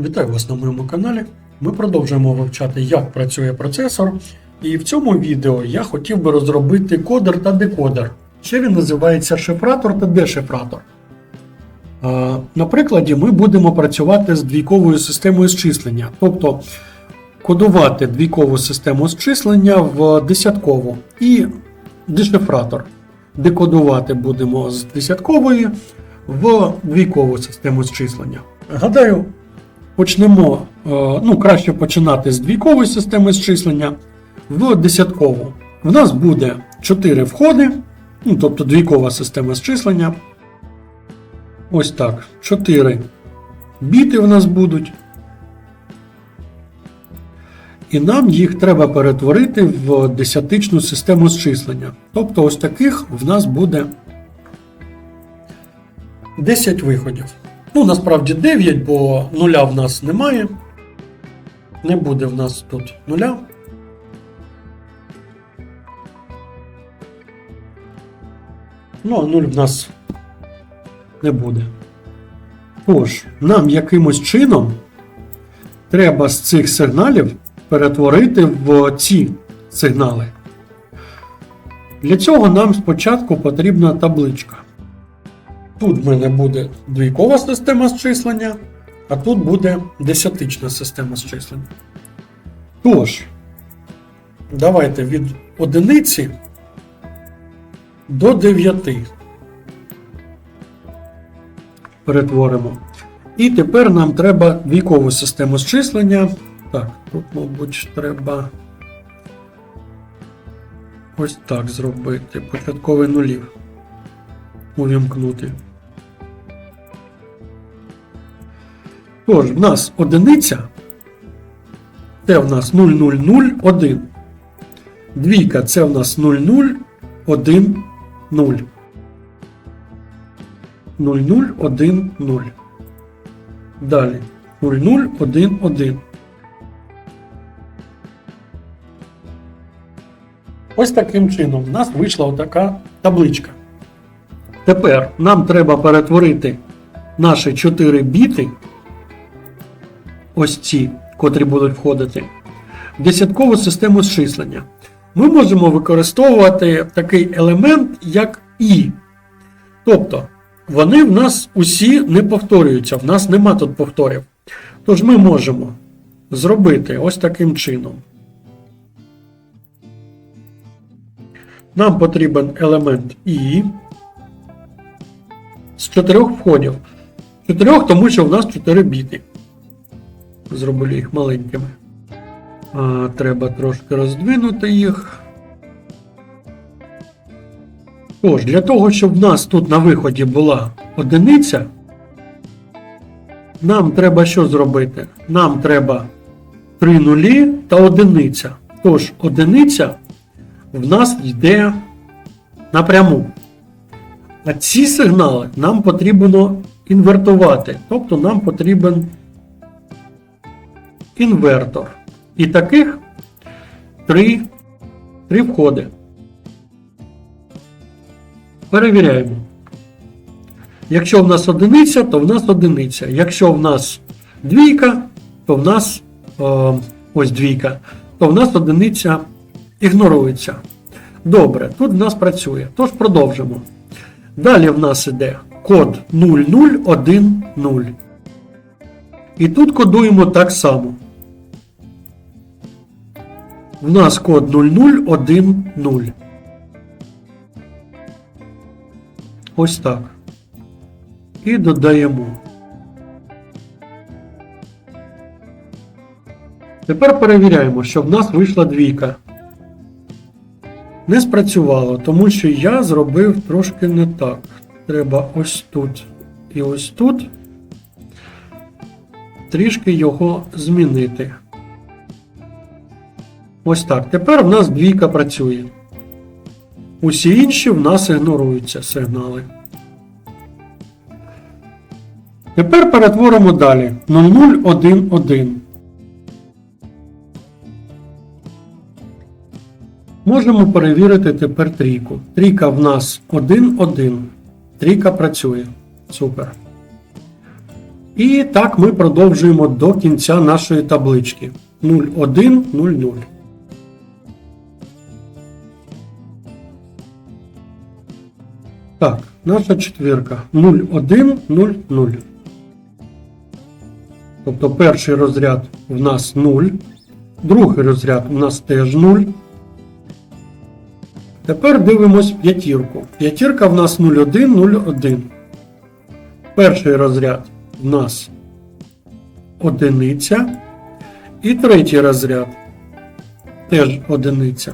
Вітаю вас на моєму каналі. Ми продовжуємо вивчати, як працює процесор. І в цьому відео я хотів би розробити кодер та декодер. Ще він називається шифратор та дешифратор. На прикладі ми будемо працювати з двійковою системою зчислення, тобто кодувати двійкову систему зчислення в десяткову і дешифратор. Декодувати будемо з десяткової в двійкову систему зчислення. Гадаю, почнемо, е, ну, краще починати з двійкової системи зчислення в десяткову. В нас буде 4 входи, ну, тобто двійкова система зчислення. Ось так. 4 біти в нас будуть. І нам їх треба перетворити в десятичну систему зчислення. Тобто, ось таких в нас буде 10 виходів. Ну, насправді 9, бо нуля в нас немає. Не буде в нас тут нуля. Ну, а 0 в нас не буде. Тож, нам якимось чином треба з цих сигналів перетворити в ці сигнали. Для цього нам спочатку потрібна табличка. Тут в мене буде двійкова система зчислення, а тут буде десятична система зчислення. Тож, давайте від одиниці до 9 перетворимо. І тепер нам треба двійкову систему зчислення. Так, тут, мабуть, треба ось так зробити. Початковий нулів. Увімкнути. Тож, в нас одиниця. Це в нас 0001. Двійка це в нас 0010. 0010. Далі 0011. Ось таким чином в нас вийшла отака табличка. Тепер нам треба перетворити наші 4 біти, ось ці, котрі будуть входити, в десяткову систему зчислення. Ми можемо використовувати такий елемент, як І. Тобто, вони в нас усі не повторюються, в нас нема тут повторів. Тож ми можемо зробити ось таким чином. Нам потрібен елемент І з чотирьох входів. Чотирьох, тому що в нас 4 біти. Зробили їх маленькими. А, Треба трошки роздвинути їх. Тож, для того, щоб в нас тут на виході була одиниця, нам треба що зробити? Нам треба 3 нулі та одиниця. Тож, одиниця в нас йде напряму. А ці сигнали нам потрібно інвертувати. Тобто нам потрібен інвертор. І таких три, три входи. Перевіряємо. Якщо в нас одиниця, то в нас одиниця. Якщо в нас двійка, то в нас о, ось двійка, то в нас одиниця ігнорується. Добре, тут в нас працює. Тож продовжимо. Далі в нас іде код 0010. І тут кодуємо так само. В нас код 0010. Ось так. І додаємо. Тепер перевіряємо, що в нас вийшла двійка. Не спрацювало, тому що я зробив трошки не так. Треба ось тут і ось тут трішки його змінити. Ось так. Тепер в нас двійка працює. Усі інші в нас ігноруються сигнали. Тепер перетворимо далі 0011. Можемо перевірити тепер трійку. Трійка в нас 1, 1. Трійка працює. Супер. І так ми продовжуємо до кінця нашої таблички 0,1,0,0. Так, наша четвірка 0,1,0,0. Тобто перший розряд в нас 0, другий розряд у нас теж 0. Тепер дивимось п'ятірку. П'ятірка в нас 0,1, 0,1. Перший розряд в нас одиниця. І третій розряд теж одиниця.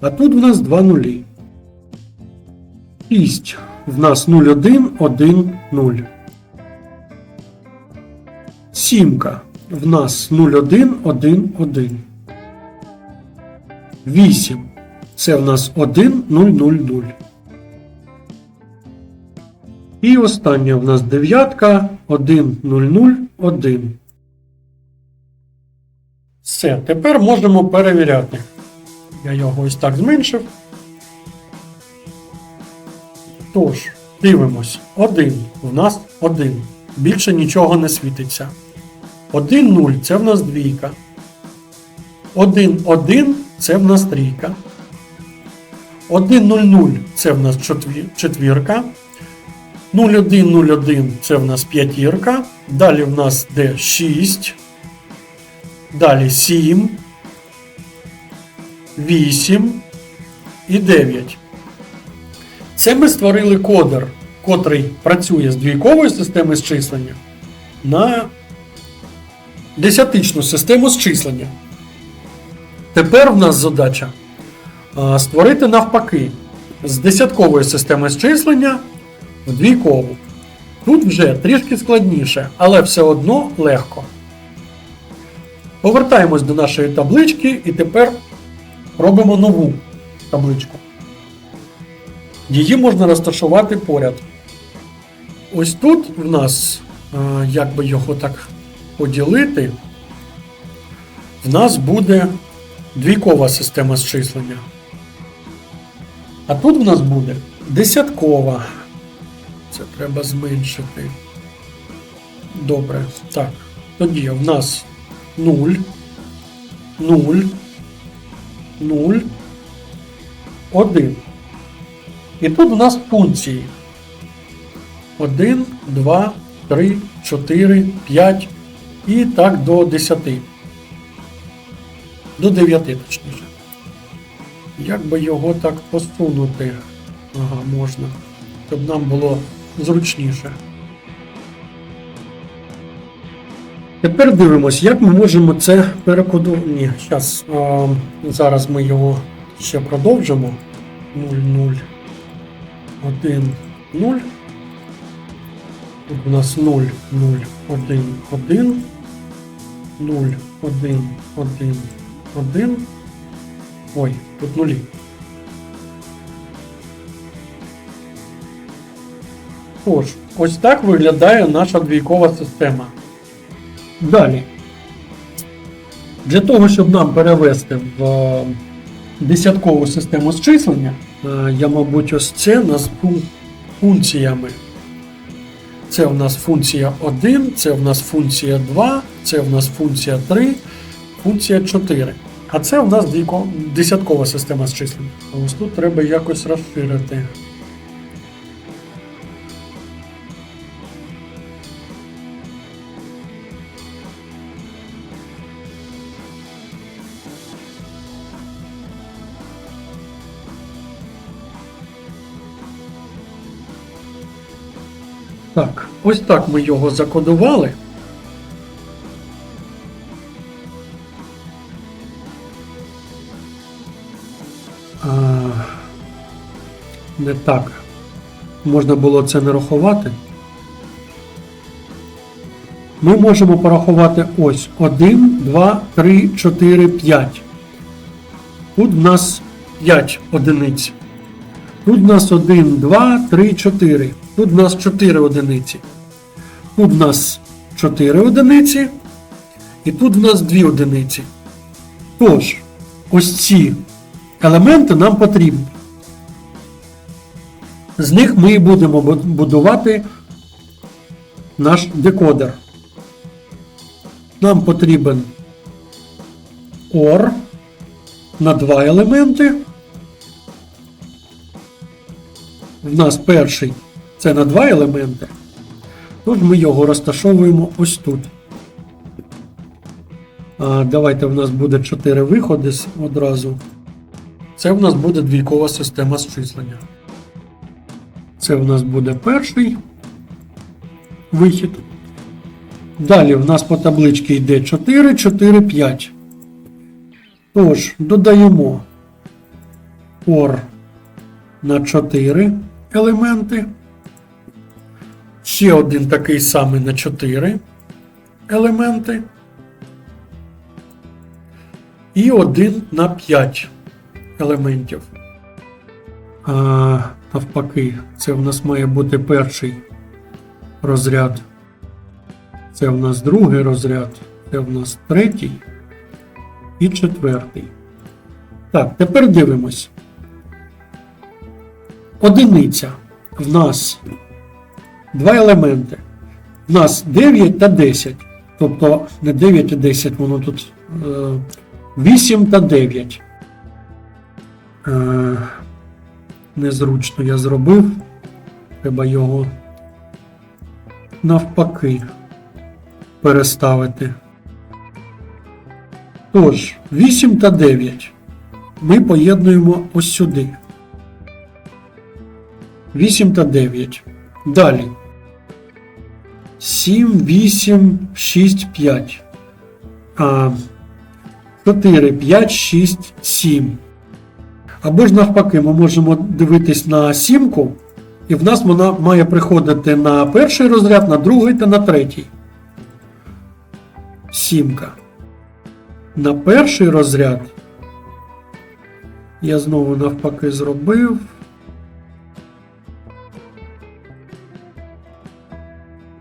А тут в нас два нулі. 6 в нас 0,1, 1, 0. Сімка в нас 0,1, 1, 1. 8. Це в нас 1, 0, 0, 0. І остання в нас дев'ятка 1, 0, 0, 1. Все, тепер можемо перевіряти. Я його ось так зменшив. Тож, дивимось. 1 в нас 1. Більше нічого не світиться. 1, 0 це в нас двійка. 1, 1 це в нас трійка. 1, 0, 0 це в нас четвірка. 0, 1, 0, 1 це в нас п'ятірка. Далі в нас де 6. Далі 7, 8 і 9. Це ми створили кодер, котрий працює з двійкової системи зчислення на десятичну систему зчислення. Тепер в нас задача створити навпаки з десяткової системи зчислення в двійкову. Тут вже трішки складніше, але все одно легко. Повертаємось до нашої таблички і тепер робимо нову табличку. Її можна розташувати поряд. Ось тут в нас, е, як би його так поділити, в нас буде двійкова система зчислення. А тут в нас буде десяткова. Це треба зменшити. Добре. Так. Тоді в нас 0, 0, 0, 1. І тут у нас функції. 1, 2, 3, 4, 5 і так до 10. До 9 точніше. Як би його так посунути? Ага, можна. Щоб нам було зручніше. Тепер дивимось, як ми можемо це перекодувати. Ні, зараз, зараз ми його ще продовжимо. 0, 0, 1, 0. Тут у нас 0, 0, 1, 1, 0, 1, 1, 1. Ой, тут нулі. Тож, ось так виглядає наша двійкова система. Далі. Для того, щоб нам перевести в е, десяткову систему зчислення, я, мабуть, ось це назву функціями. Це в нас функція 1, це в нас функція 2, це в нас функція 3, функція 4. А це в нас десяткова система з А Ось тут треба якось розширити. Так, ось так ми його закодували. А, не так. Можна було це не рахувати. Ми можемо порахувати ось 1, 2, 3, 4, 5. Тут в нас 5 одиниць. Тут в нас 1, 2, 3, 4. Тут в нас 4 одиниці. Тут в нас 4 одиниці. І тут в нас 2 одиниці. Тож, ось ці елементи нам потрібні. З них ми і будемо будувати наш декодер. Нам потрібен OR на два елементи. В нас перший це на два елементи. Тож ми його розташовуємо ось тут. А, давайте в нас буде 4 виходи одразу. Це в нас буде двійкова система зчислення. Це в нас буде перший вихід. Далі в нас по табличці йде 4, 4, 5. Тож, додаємо OR на 4 елементи. Ще один такий самий на 4 елементи. І один на 5 елементів. А, навпаки, це в нас має бути перший розряд. Це в нас другий розряд, це в нас третій і четвертий. Так, тепер дивимось. Одиниця. В нас два елементи. В нас 9 та 10. Тобто не 9 і 10, воно тут е, 8 та 9. Е, незручно я зробив. Треба його навпаки переставити. Тож, 8 та 9 ми поєднуємо ось сюди. 8 та 9. Далі. 7, 8, 6, 5. 4, 5, 6, 7. Або ж навпаки, ми можемо дивитись на сімку, і в нас вона має приходити на перший розряд, на другий та на третій. Сімка. На перший розряд. Я знову навпаки зробив.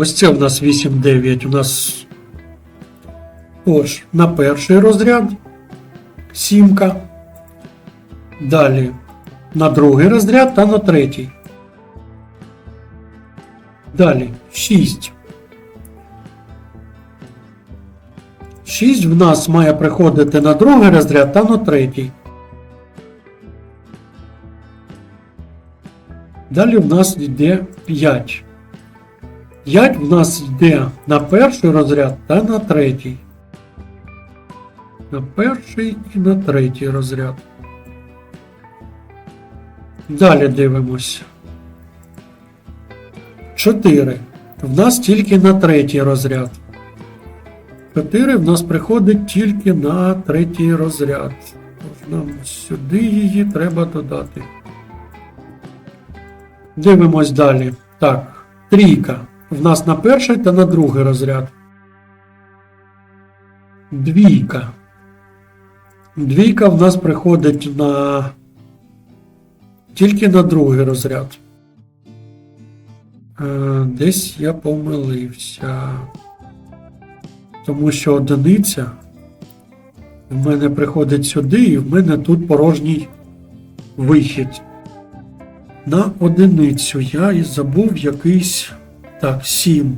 Ось це в нас 8, 9. У нас. Тож, на перший розряд. Сімка. Далі на другий розряд та на третій. Далі 6. 6 в нас має приходити на другий розряд та на третій. Далі в нас йде 5. 5 в нас йде на перший розряд та на третій. На перший і на третій розряд. Далі дивимось. 4. В нас тільки на третій розряд. 4 в нас приходить тільки на третій розряд. Тож нам сюди її треба додати. Дивимось далі. Так, трійка. В нас на перший та на другий розряд. Двійка. Двійка в нас приходить на тільки на другий розряд. Е, Десь я помилився. Тому що одиниця в мене приходить сюди, і в мене тут порожній вихід. На одиницю я і забув якийсь. Так, 7.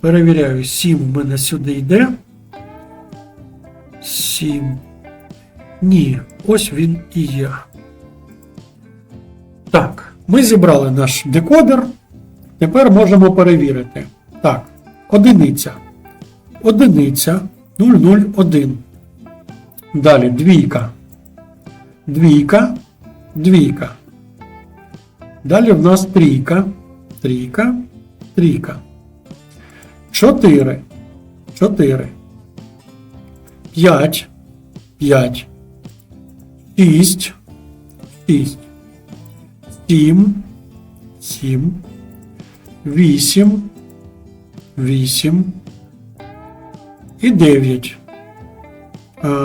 Перевіряю, 7 в мене сюди йде. 7. Ні, ось він і є. Так, ми зібрали наш декодер. Тепер можемо перевірити. Так, одиниця. Одиниця 001. Далі двійка. Двійка. Двійка. Далі в нас трійка. Трійка. Трійка. Чотири. Чотири. П'ять. П'ять. Шість. Шість. Сім. Сім. Вісім. Вісім. І 9.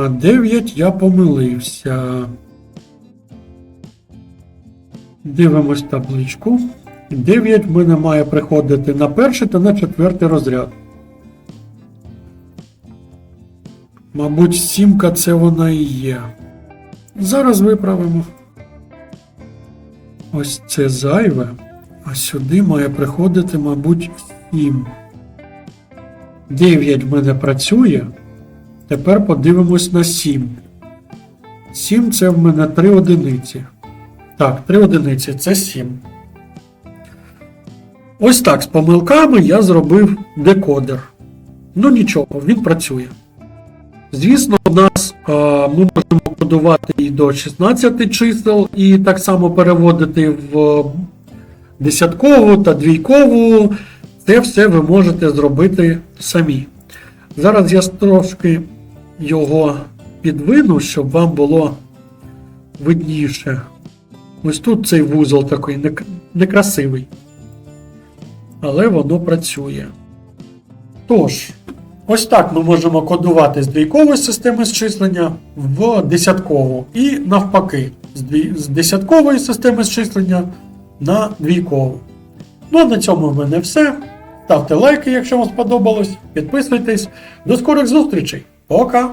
9 я помилився. Дивимось табличку. 9 в мене має приходити на перший та на четвертий розряд. Мабуть, сімка це вона і є. Зараз виправимо. Ось це зайве. А сюди має приходити, мабуть, 7. 9 в мене працює. Тепер подивимось на 7. 7 це в мене 3 одиниці. Так, 3 одиниці це 7. Ось так з помилками я зробив декодер. Ну нічого, він працює. Звісно, у нас е, ми можемо кодувати і до 16 чисел, і так само переводити в десяткову та двійкову. Це все ви можете зробити самі. Зараз я трошки його підвину, щоб вам було видніше. Ось тут цей вузол такий некрасивий. Але воно працює. Тож, ось так ми можемо кодувати з двійкової системи зчислення в десяткову. І навпаки, з, десяткової системи зчислення на двійкову. Ну а на цьому в мене все. Ставте лайки, якщо вам сподобалось. Підписуйтесь. До скорих зустрічей. Пока!